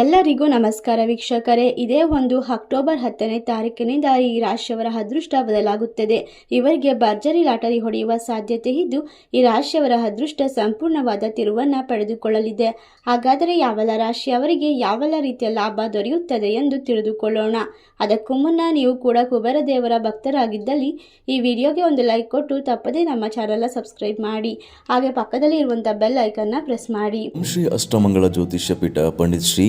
ಎಲ್ಲರಿಗೂ ನಮಸ್ಕಾರ ವೀಕ್ಷಕರೇ. ಇದೇ ಒಂದು ಅಕ್ಟೋಬರ್ ಹತ್ತನೇ ತಾರೀಕಿನಿಂದ ಈ ರಾಶಿಯವರ ಅದೃಷ್ಟ ಬದಲಾಗುತ್ತದೆ. ಇವರಿಗೆ ಭರ್ಜರಿ ಲಾಟರಿ ಹೊಡೆಯುವ ಸಾಧ್ಯತೆ ಇದ್ದು, ಈ ರಾಶಿಯವರ ಅದೃಷ್ಟ ಸಂಪೂರ್ಣವಾದ ತಿರುವನ್ನು ಪಡೆದುಕೊಳ್ಳಲಿದೆ. ಹಾಗಾದರೆ ಯಾವೆಲ್ಲ ರಾಶಿಯವರಿಗೆ ಯಾವೆಲ್ಲ ರೀತಿಯ ಲಾಭ ದೊರೆಯುತ್ತದೆ ಎಂದು ತಿಳಿದುಕೊಳ್ಳೋಣ. ಅದಕ್ಕೂ ಮುನ್ನ ನೀವು ಕೂಡ ಕುಬೇರ ದೇವರ ಭಕ್ತರಾಗಿದ್ದಲ್ಲಿ ಈ ವಿಡಿಯೋಗೆ ಒಂದು ಲೈಕ್ ಕೊಟ್ಟು ತಪ್ಪದೇ ನಮ್ಮ ಚಾನಲ್ನ ಸಬ್ಸ್ಕ್ರೈಬ್ ಮಾಡಿ. ಹಾಗೆ ಪಕ್ಕದಲ್ಲಿ ಇರುವಂತಹ ಬೆಲ್ ಐಕನ್ನ ಪ್ರೆಸ್ ಮಾಡಿ. ಶ್ರೀ ಅಷ್ಟಮಂಗಳ ಜ್ಯೋತಿಷ್ಯ ಪೀಠ ಪಂಡಿತ್ ಶ್ರೀ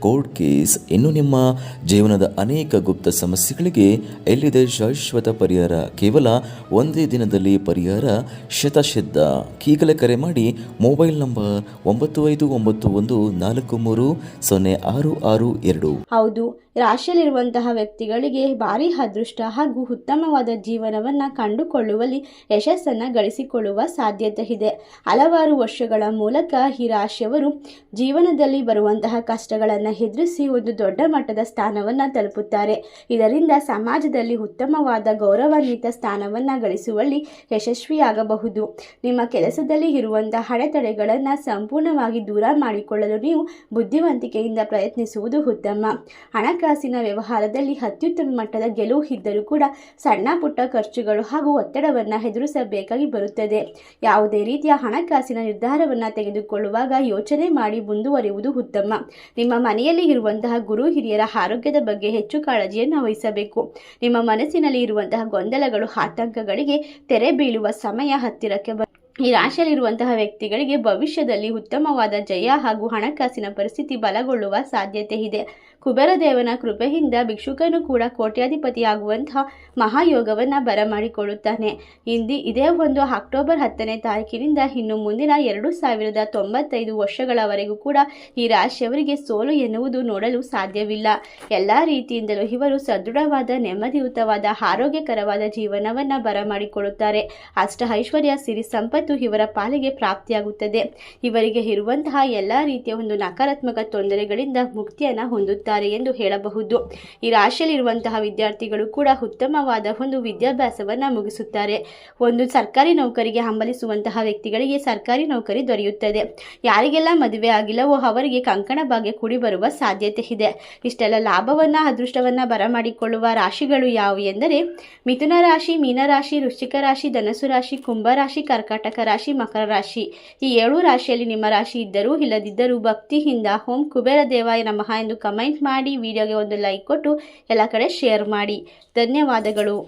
ಕೋರ್ಟ್ ಕೇಸ್ ಇನ್ನು ನಿಮ್ಮ ಜೀವನದ ಅನೇಕ ಗುಪ್ತ ಸಮಸ್ಯೆಗಳಿಗೆ ಎಲ್ಲಿದೆ ಶಾಶ್ವತ ಪರಿಹಾರ? ಕೇವಲ ಒಂದೇ ದಿನದಲ್ಲಿ ಪರಿಹಾರ? ಶತಸಿದ್ಧ ಈಗಲೇ ಕರೆ ಮಾಡಿ ಮೊಬೈಲ್ ನಂಬರ್ ಒಂಬತ್ತು ಐದು ಒಂಬತ್ತು ಒಂದು ನಾಲ್ಕು ಮೂರು ಸೊನ್ನೆ ಆರು ಆರು ಎರಡು. ಹೌದು, ರಾಶಿಯಲ್ಲಿರುವಂತಹ ವ್ಯಕ್ತಿಗಳಿಗೆ ಭಾರಿ ಅದೃಷ್ಟ ಹಾಗೂ ಉತ್ತಮವಾದ ಜೀವನವನ್ನು ಕಂಡುಕೊಳ್ಳುವಲ್ಲಿ ಯಶಸ್ಸನ್ನು ಗಳಿಸಿಕೊಳ್ಳುವ ಸಾಧ್ಯತೆ ಇದೆ. ಹಲವಾರು ವರ್ಷಗಳ ಮೂಲಕ ಈ ರಾಶಿಯವರು ಜೀವನದಲ್ಲಿ ಬರುವಂತಹ ಕಷ್ಟಗಳನ್ನು ಎದುರಿಸಿ ಒಂದು ದೊಡ್ಡ ಮಟ್ಟದ ಸ್ಥಾನವನ್ನು ತಲುಪುತ್ತಾರೆ. ಇದರಿಂದ ಸಮಾಜದಲ್ಲಿ ಉತ್ತಮವಾದ ಗೌರವಾನ್ವಿತ ಸ್ಥಾನವನ್ನು ಗಳಿಸುವಲ್ಲಿ ಯಶಸ್ವಿಯಾಗಬಹುದು. ನಿಮ್ಮ ಕೆಲಸದಲ್ಲಿ ಇರುವಂತಹ ಅಡೆತಡೆಗಳನ್ನು ಸಂಪೂರ್ಣವಾಗಿ ದೂರ ಮಾಡಿಕೊಳ್ಳಲು ನೀವು ಬುದ್ಧಿವಂತಿಕೆಯಿಂದ ಪ್ರಯತ್ನಿಸುವುದು ಉತ್ತಮ. ಹಣಕಾಸಿನ ವ್ಯವಹಾರದಲ್ಲಿ ಅತ್ಯುತ್ತಮ ಮಟ್ಟದ ಗೆಲುವು ಇದ್ದರೂ ಕೂಡ ಸಣ್ಣ ಪುಟ್ಟ ಖರ್ಚುಗಳು ಹಾಗೂ ಒತ್ತಡವನ್ನು ಎದುರಿಸಬೇಕಾಗಿ ಬರುತ್ತದೆ. ಯಾವುದೇ ರೀತಿಯ ಹಣಕಾಸಿನ ನಿರ್ಧಾರವನ್ನು ತೆಗೆದುಕೊಳ್ಳುವಾಗ ಯೋಚನೆ ಮಾಡಿ ಮುಂದುವರಿಯುವುದು ಉತ್ತಮ. ನಿಮ್ಮ ಮನೆಯಲ್ಲಿ ಇರುವಂತಹ ಗುರು ಹಿರಿಯರ ಆರೋಗ್ಯದ ಬಗ್ಗೆ ಹೆಚ್ಚು ಕಾಳಜಿಯನ್ನು ವಹಿಸಬೇಕು. ನಿಮ್ಮ ಮನಸ್ಸಿನಲ್ಲಿ ಇರುವಂತಹ ಗೊಂದಲಗಳು, ಆತಂಕಗಳಿಗೆ ತೆರೆ ಬೀಳುವ ಸಮಯ ಹತ್ತಿರಕ್ಕೆ ಈ ರಾಶಿಯಲ್ಲಿರುವಂತಹ ವ್ಯಕ್ತಿಗಳಿಗೆ ಭವಿಷ್ಯದಲ್ಲಿ ಉತ್ತಮವಾದ ಜಯ ಹಾಗೂ ಹಣಕಾಸಿನ ಪರಿಸ್ಥಿತಿ ಬಲಗೊಳ್ಳುವ ಸಾಧ್ಯತೆ ಇದೆ. ಕುಬೇರ ದೇವನ ಕೃಪೆಯಿಂದ ಭಿಕ್ಷುಕನು ಕೂಡ ಕೋಟ್ಯಾಧಿಪತಿಯಾಗುವಂತಹ ಮಹಾಯೋಗವನ್ನು ಬರಮಾಡಿಕೊಳ್ಳುತ್ತಾನೆ. ಇಂದಿ ಇದೇ ಒಂದು ಅಕ್ಟೋಬರ್ ಹತ್ತನೇ ತಾರೀಕಿನಿಂದ ಇನ್ನು ಮುಂದಿನ ಎರಡು ಸಾವಿರದ ತೊಂಬತ್ತೈದು ವರ್ಷಗಳವರೆಗೂ ಕೂಡ ಈ ರಾಶಿಯವರಿಗೆ ಸೋಲು ಎನ್ನುವುದು ನೋಡಲು ಸಾಧ್ಯವಿಲ್ಲ. ಎಲ್ಲ ರೀತಿಯಿಂದಲೂ ಇವರು ಸದೃಢವಾದ, ನೆಮ್ಮದಿಯುತವಾದ, ಆರೋಗ್ಯಕರವಾದ ಜೀವನವನ್ನು ಬರಮಾಡಿಕೊಳ್ಳುತ್ತಾರೆ. ಅಷ್ಟ ಐಶ್ವರ್ಯ, ಸಿರಿ ಸಂಪತ್ತು ಇವರ ಪಾಲಿಗೆ ಪ್ರಾಪ್ತಿಯಾಗುತ್ತದೆ. ಇವರಿಗೆ ಇರುವಂತಹ ಎಲ್ಲ ರೀತಿಯ ಒಂದು ನಕಾರಾತ್ಮಕ ತೊಂದರೆಗಳಿಂದ ಮುಕ್ತಿಯನ್ನು ಹೊಂದುತ್ತಾರೆ ಎಂದು ಹೇಳಬಹುದು. ಈ ರಾಶಿಯಲ್ಲಿರುವಂತಹ ವಿದ್ಯಾರ್ಥಿಗಳು ಕೂಡ ಉತ್ತಮವಾದ ಒಂದು ವಿದ್ಯಾಭ್ಯಾಸವನ್ನು ಮುಗಿಸುತ್ತಾರೆ. ಒಂದು ಸರ್ಕಾರಿ ನೌಕರಿಗೆ ಹಂಬಲಿಸುವಂತಹ ವ್ಯಕ್ತಿಗಳಿಗೆ ಸರ್ಕಾರಿ ನೌಕರಿ ದೊರೆಯುತ್ತದೆ. ಯಾರಿಗೆಲ್ಲ ಮದುವೆ ಆಗಿಲ್ಲವೋ ಅವರಿಗೆ ಕಂಕಣ ಭಾಗ್ಯ ಕೂಡಿ ಬರುವ ಸಾಧ್ಯತೆ ಇದೆ. ಇಷ್ಟೆಲ್ಲ ಲಾಭವನ್ನ, ಅದೃಷ್ಟವನ್ನ ಬರಮಾಡಿಕೊಳ್ಳುವ ರಾಶಿಗಳು ಯಾವುವು ಎಂದರೆ ಮಿಥುನ ರಾಶಿ, ಮೀನರಾಶಿ, ವೃಶ್ಚಿಕ ರಾಶಿ ಧನಸು ರಾಶಿ, ಕುಂಭ ರಾಶಿ ಕರ್ಕಾಟಕ ರಾಶಿ, ಮಕರ ರಾಶಿ. ಈ ಏಳು ರಾಶಿಯಲ್ಲಿ ನಿಮ್ಮ ರಾಶಿ ಇದ್ದರೂ ಇಲ್ಲದಿದ್ದರೂ ಭಕ್ತಿಯಿಂದ ಹೋಂ ಕುಬೇರ ದೇವಾಯ ನಮಃ ಎಂದು ಕಮೆಂಟ್ ಮಾಡಿ, ವಿಡಿಯೋಗೆ ಒಂದು ಲೈಕ್ ಕೊಟ್ಟು ಎಲ್ಲ ಕಡೆ ಶೇರ್ ಮಾಡಿ. ಧನ್ಯವಾದಗಳು.